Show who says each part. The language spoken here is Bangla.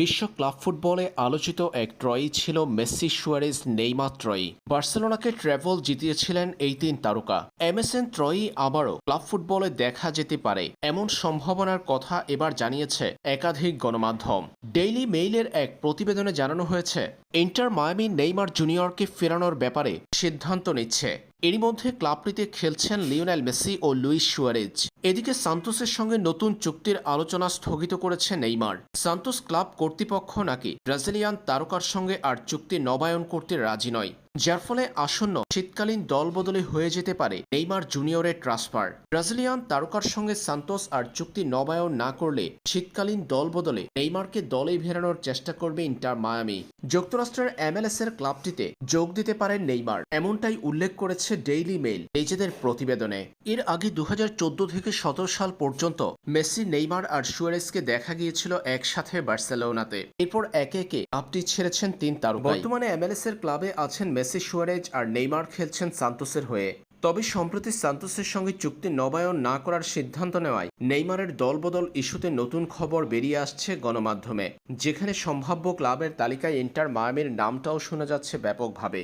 Speaker 1: বিশ্ব ক্লাব ফুটবলে আলোচিত এক ট্রয়ই ছিল মেসি, সুয়ারেজ, নেইমার ট্রয়ি। বার্সেলোনাকে ট্র্যাভেল জিতিয়েছিলেন এই তিন তারকা। এমএসএন ট্রয়ি আবারও ক্লাব ফুটবলে দেখা যেতে পারে, এমন সম্ভাবনার কথা এবার জানিয়েছে একাধিক গণমাধ্যম। ডেইলি মেইলের এক প্রতিবেদনে জানানো হয়েছে, ইন্টার মায়ামি নেইমার জুনিয়রকে ফেরানোর ব্যাপারে সিদ্ধান্ত নিচ্ছে। এরই মধ্যে ক্লাবটিতে খেলছেন লিওনেল মেসি ও লুইস সুয়ারেজ। এদিকে সান্তোসের সঙ্গে নতুন চুক্তির আলোচনা স্থগিত করেছে নেইমার। সান্তোস ক্লাব কর্তৃপক্ষ নাকি ব্রাজিলিয়ান তারকার সঙ্গে আর চুক্তি নবায়ন করতে রাজি নয়। যার ফলে আসন্ন শীতকালীন দলবদলে হয়ে যেতে পারে নেইমার জুনিয়রের ট্রান্সফার। ব্রাজিলিয়ান তারকার সঙ্গে সান্তোস আর চুক্তি নবায়ন না করলে শীতকালীন দলবদলে নেইমারকে দলে ফেরানোর চেষ্টা করবে ইন্টার মায়ামি। যুক্তরাষ্ট্রের এমএলএস এর ক্লাবটিতে যোগ দিতে পারেন নেইমার, এমনটাই উল্লেখ করেছে ডেইলি মেইল নিজেদের প্রতিবেদনে। এর আগে দু হাজার চোদ্দ থেকে সতেরো সাল পর্যন্ত মেসি, নেইমার আর সুয়ারেজকে দেখা গিয়েছিল একসাথে বার্সেলোনাতে। এরপর একে একে ক্লাবটি ছেড়েছেন তিন তারকা বর্তমানে এমএলএস এর ক্লাবে আছেন মেসি, সুয়ারেজ আর নেইমার খেলছেন সান্তোসের হয়ে। তবে সম্প্রতি সান্তোসের সঙ্গে চুক্তি নবায়ন না করার সিদ্ধান্ত নেওয়ায় নেইমারের দলবদল ইস্যুতে নতুন খবর বেরিয়ে আসছে গণমাধ্যমে, যেখানে সম্ভাব্য ক্লাবের তালিকায় ইন্টার মায়ামির নামটাও শোনা যাচ্ছে ব্যাপকভাবে।